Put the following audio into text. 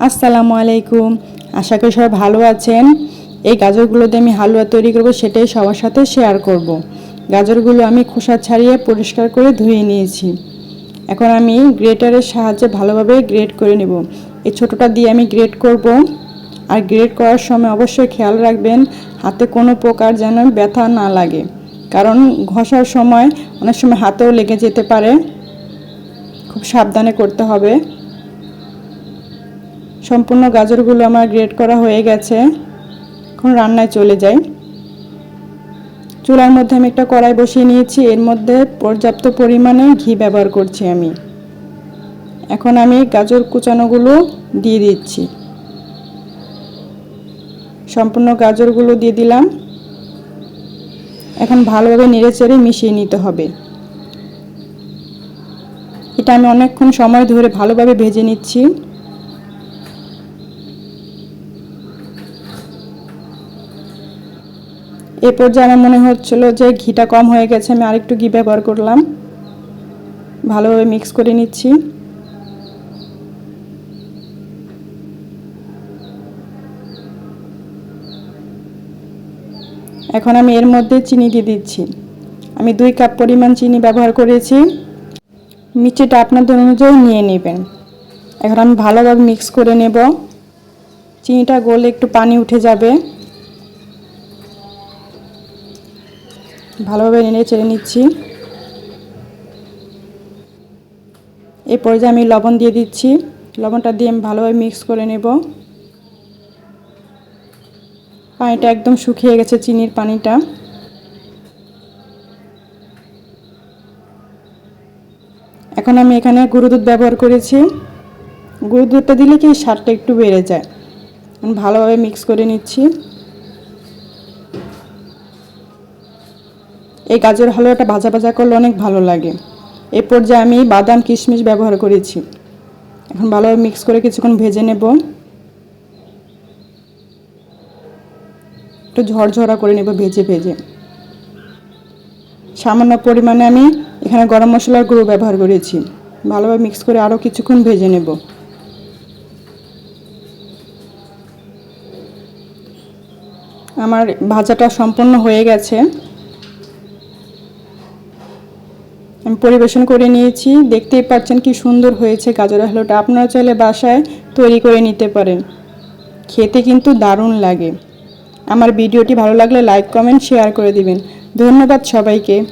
আসসালামু আলাইকুম। আশা করি সবাই ভালো আছেন। এই গাজরগুলো দিয়ে আমি হালুয়া তৈরি করব, সেটাই সবার সাথে শেয়ার করব। গাজরগুলো আমি খোসা ছাড়িয়ে পরিষ্কার করে ধুয়ে নিয়েছি। এখন আমি গ্রেটারের সাহায্যে ভালোভাবে গ্রেট করে নেব। এই ছোটোটা দিয়ে আমি গ্রেট করব। আর গ্রেট করার সময় অবশ্যই খেয়াল রাখবেন, হাতে কোনো প্রকার যেন ব্যথা না লাগে। কারণ ঘষার সময় অনেক সময় হাতেও লেগে যেতে পারে। খুব সাবধানে করতে হবে। সম্পূর্ণ গাজরগুলো আমার গ্রেট করা হয়ে গেছে। এখন রান্নায় চলে যাই। চুলার মধ্যে আমি একটা কড়াই বসিয়ে নিয়েছি। এর মধ্যে পর্যাপ্ত পরিমাণে ঘি ব্যবহার করছি আমি। এখন আমি গাজর কুচানোগুলো দিয়ে দিচ্ছি। সম্পূর্ণ গাজরগুলো দিয়ে দিলাম। এখন ভালোভাবে নেড়ে চেড়ে মিশিয়ে নিতে হবে। এটা আমি অনেকক্ষণ সময় ধরে ভালোভাবে ভেজে নিচ্ছি। এ পর্যায়ে আমার মনে হচ্ছিল যে ঘিটা কম হয়ে গেছে, আমি আরেকটু ঘি ব্যবহার করলাম। ভালোভাবে মিক্স করে নিচ্ছি। এখন আমি এর মধ্যে চিনি দিয়ে দিচ্ছি। আমি দুই কাপ পরিমাণ চিনি ব্যবহার করেছি। মিষ্টিটা আপনাদের অনুযায়ী নিয়ে নেবেন। এখন আমি ভালোভাবে মিক্স করে নেব। চিনিটা গলে একটু পানি উঠে যাবে। ভালোভাবে নেড়ে চেড়ে নিচ্ছি। এই পর্যায়ে আমি লবণ দিয়ে দিচ্ছি। লবণটা দিয়ে আমি ভালোভাবে মিক্স করে নেব। পানিটা একদম শুকিয়ে গেছে চিনির পানিটা। এখন আমি এখানে গুঁড়ো দুধ ব্যবহার করেছি। গুঁড়ো দুধটা দিলে কি স্বাদটা একটু বেড়ে যায়। ভালোভাবে মিক্স করে নিচ্ছি। এই গাজর হালুয়াটা ভাজা ভাজা করলে অনেক ভালো লাগে। এই পর্যায়ে আমি বাদাম, কিশমিশ ব্যবহার করেছি। এখন ভালোভাবে মিক্স করে কিছুক্ষণ ভেজে নেব। একটু ঝরঝরা করে নেব ভেজে ভেজে। সামান্য পরিমাণে আমি এখানে গরম মশলার গুঁড়ো ব্যবহার করেছি। ভালোভাবে মিক্স করে আরও কিছুক্ষণ ভেজে নেব। আমার ভাজাটা সম্পূর্ণ হয়ে গেছে আমি পরিবেশন করে নিয়েছি। দেখতেই পাচ্ছেন কি সুন্দর হয়েছে গাজর হালুয়াটা আপনারা চাইলে বাসায় তৈরি করে নিতে পারেন। খেতে কিন্তু দারুণ লাগে। আমার ভিডিওটি ভালো লাগলে লাইক, কমেন্ট, শেয়ার করে দিবেন। ধন্যবাদ সবাইকে।